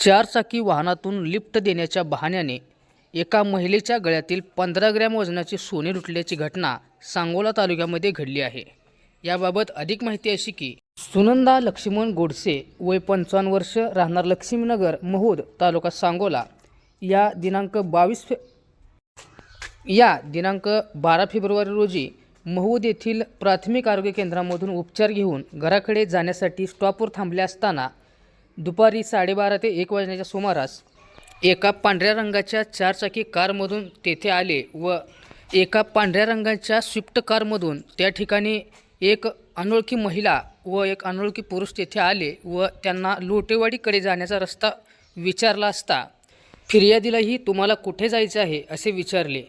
चारचाकी वाहनातून लिफ्ट देण्याच्या बहाण्याने एका महिलेच्या गळ्यातील पंधरा ग्रॅम वजनाचे सोने लुटल्याची घटना सांगोला तालुक्यामध्ये घडली आहे. याबाबत अधिक माहिती अशी की सुनंदा लक्ष्मण गोडसे वय पंचावन्न वर्ष राहणार लक्ष्मीनगर महोद तालुका सांगोला. या दिनांक बावीस फे या दिनांक बारा फेब्रुवारी रोजी महूद येथील प्राथमिक आरोग्य केंद्रामधून उपचार घेऊन घराकडे जाण्यासाठी स्टॉपवर थांबले असताना दुपारी साडेबारा ते एक वाजण्याच्या सुमारास एका पांढऱ्या रंगाच्या चारचाकी कारमधून तेथे आले व एका पांढऱ्या रंगाच्या स्विफ्ट कारमधून त्या ठिकाणी एक अनोळखी महिला व एक अनोळखी पुरुष तेथे आले व त्यांना लोटेवाडीकडे जाण्याचा रस्ता विचारला असता फिर्यादीलाही तुम्हाला कुठे जायचे आहे असे विचारले.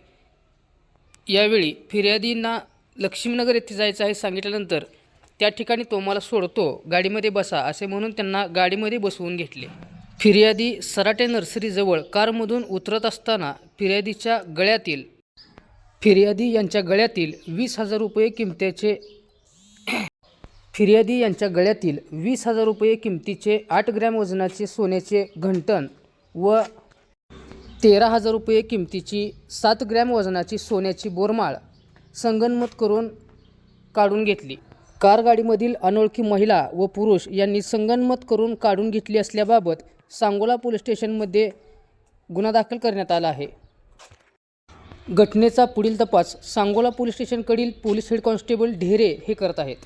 यावेळी फिर्यादींना लक्ष्मीनगर येथे जायचं आहे सांगितल्यानंतर त्या ठिकाणी तो मला सोडतो गाडीमध्ये बसा असे म्हणून त्यांना गाडीमध्ये बसवून घेतले. फिर्यादी सराटे नर्सरीजवळ कारमधून उतरत असताना फिर्यादीच्या गळ्यातील फिर्यादी यांच्या गळ्यातील वीस हजार रुपये किमतीचे फिर्यादी यांच्या गळ्यातील वीस हजार रुपये किमतीचे आठ ग्रॅम वजनाचे सोन्याचे घंटण व तेरा हजार रुपये किमतीची सात ग्रॅम वजनाची सोन्याची बोरमाळ संगनमत करून काढून घेतली. कार गाडीमधील अनोळखी महिला व पुरुष यांनी संगनमत करून काढून घेतली असल्याबाबत सांगोला पोलीस स्टेशनमध्ये गुन्हा दाखल करण्यात आला आहे. घटनेचा पुढील तपास सांगोला पोलीस स्टेशनकडील पोलीस हेड कॉन्स्टेबल ढेरे हे करत आहेत.